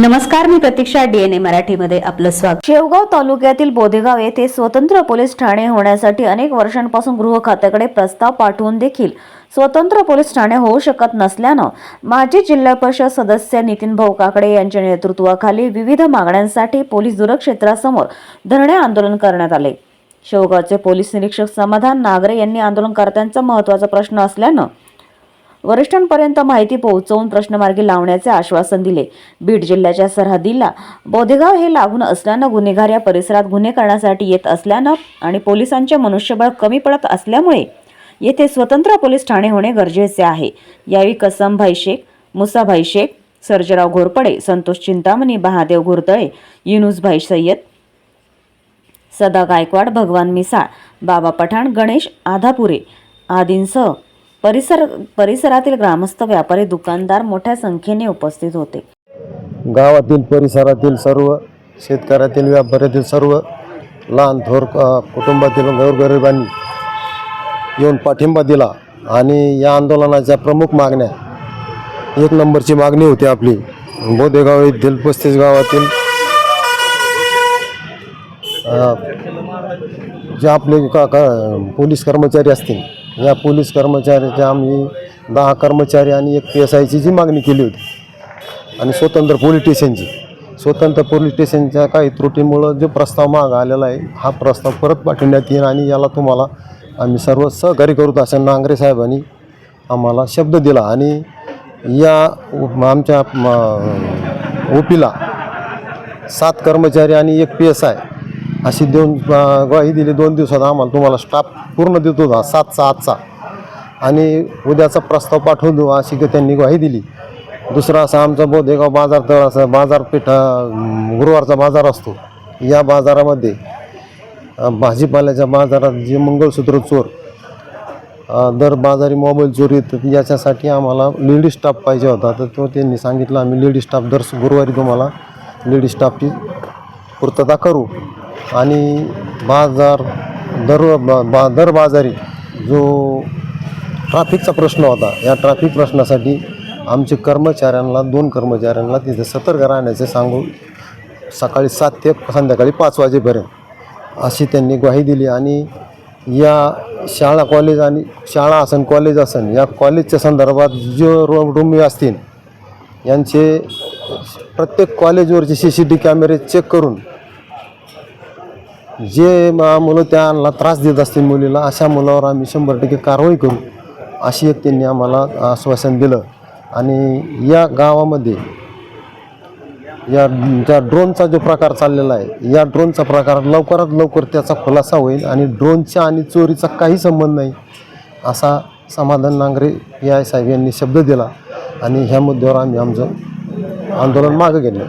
नमस्कार मी प्रतीक्षा डीएनए मराठीमध्ये आपलं स्वागत. शेवगाव तालुक्यातील बोधेगाव येथे स्वतंत्र पोलीस ठाणे होण्यासाठी अनेक वर्षांपासून गृह खात्याकडे प्रस्ताव पाठवून देखील स्वतंत्र पोलीस ठाणे होऊ शकत नसल्यानं माजी जिल्हा परिषद सदस्य नितीन भाऊ काकडे यांच्या नेतृत्वाखाली विविध मागण्यांसाठी पोलीस दूरक्षेत्रासमोर धरणे आंदोलन करण्यात आले. शेवगावचे पोलीस निरीक्षक समाधान नागरे यांनी आंदोलनकर्त्यांचा महत्त्वाचा प्रश्न असल्यानं वरिष्ठांपर्यंत माहिती पोहोचवून प्रश्नमार्गी लावण्याचे आश्वासन दिले. बीड जिल्ह्याच्या सरहद्दीला बोधेगाव हे लागून असल्यानं गुन्हेगार या परिसरात गुन्हे करण्यासाठी येत असल्यानं आणि पोलिसांचे मनुष्यबळ कमी पडत असल्यामुळे येथे स्वतंत्र पोलीस ठाणे होणे गरजेचे आहे. यावेळी कसमभाई शेख मुसाभाई शेख सर्जराव घोरपडे संतोष चिंतामणी महादेव घोरतळे युनुसभाई सय्यद सदा गायकवाड भगवान मिसाळ बाबा पठाण गणेश आधापुरे आदींसह परिसर परिसरातील ग्रामस्थ व्यापारी दुकानदार मोठ्या संख्येने उपस्थित होते. गावातील परिसरातील सर्व शेतकऱ्यातील व्यापाऱ्यातील सर्व लहान थोर कुटुंबातील गोरगरिबांनी येऊन पाठिंबा दिला आणि या आंदोलनाच्या प्रमुख मागण्या एक नंबरची मागणी होती आपली. बोधेगाव येथील पस्तीस गावातील जे आपले का का पोलीस कर्मचारी असतील या पोलीस कर्मचाऱ्याच्या आम्ही दहा कर्मचारी आणि एक पी एस आयची जी मागणी केली होती. आणि स्वतंत्र पोलीस स्टेशनची. स्वतंत्र पोलीस स्टेशनच्या काही त्रुटीमुळं जो प्रस्ताव माग आलेला आहे हा प्रस्ताव परत पाठवण्यात येईल आणि याला तुम्हाला आम्ही सर्व सहकार्य करू असं नांगरे साहेबांनी आम्हाला शब्द दिला. आणि या आमच्या ओपीला सात कर्मचारी आणि एक पी एस आय अशी दोन ग्वाही दिली. दोन दिवसात आम्हाला तुम्हाला स्टाफ पूर्ण देतो होता सातचा आजचा आणि उद्याचा प्रस्ताव पाठवून देऊ अशी त्यांनी ग्वाही दिली. दुसरा असा आमचा बोधेगाव बाजार तळ असा बाजारपेठ गुरुवारचा बाजार असतो. या बाजारामध्ये भाजीपाल्याच्या बाजारात जे मंगळसूत्र चोर दर बाजारी मोबाईल चोरी तर याच्यासाठी आम्हाला लेडीज स्टाफ पाहिजे होता. तर तो त्यांनी सांगितलं आम्ही लेडीज स्टाफ दर गुरुवारी तुम्हाला लेडीज स्टाफची पूर्तता करू. आणि बाजार दर बा बा- दर बाजारी जो ट्रॅफिकचा प्रश्न होता या ट्रॅफिक प्रश्नासाठी आमचे कर्मचाऱ्यांना दोन कर्मचाऱ्यांना तिथे सतर्क राहण्याचे सांगून सकाळी सात ते संध्याकाळी पाच वाजेपर्यंत अशी त्यांनी ग्वाही दिली. आणि या शाळा कॉलेज आणि शाळा असन कॉलेज असन या कॉलेजच्या संदर्भात जो रो रुमी असतील यांचे प्रत्येक कॉलेजवरचे सी सी टी कॅमेरे चेक करून जे मुलं त्यांना त्रास देत असतील मुलीला अशा मुलावर आम्ही शंभर टक्के कारवाई करू अशी एक त्यांनी आम्हाला आश्वासन दिलं. आणि या गावामध्ये या ज्या ड्रोनचा जो प्रकार चाललेला आहे या ड्रोनचा प्रकार लवकरात लवकर त्याचा खुलासा होईल आणि ड्रोनच्या आणि चोरीचा काही संबंध नाही असा समाधान नांगरे या आय साहेब यांनी शब्द दिला. आणि ह्या मुद्द्यावर आम्ही आमचं आंदोलन मागं घेतलं.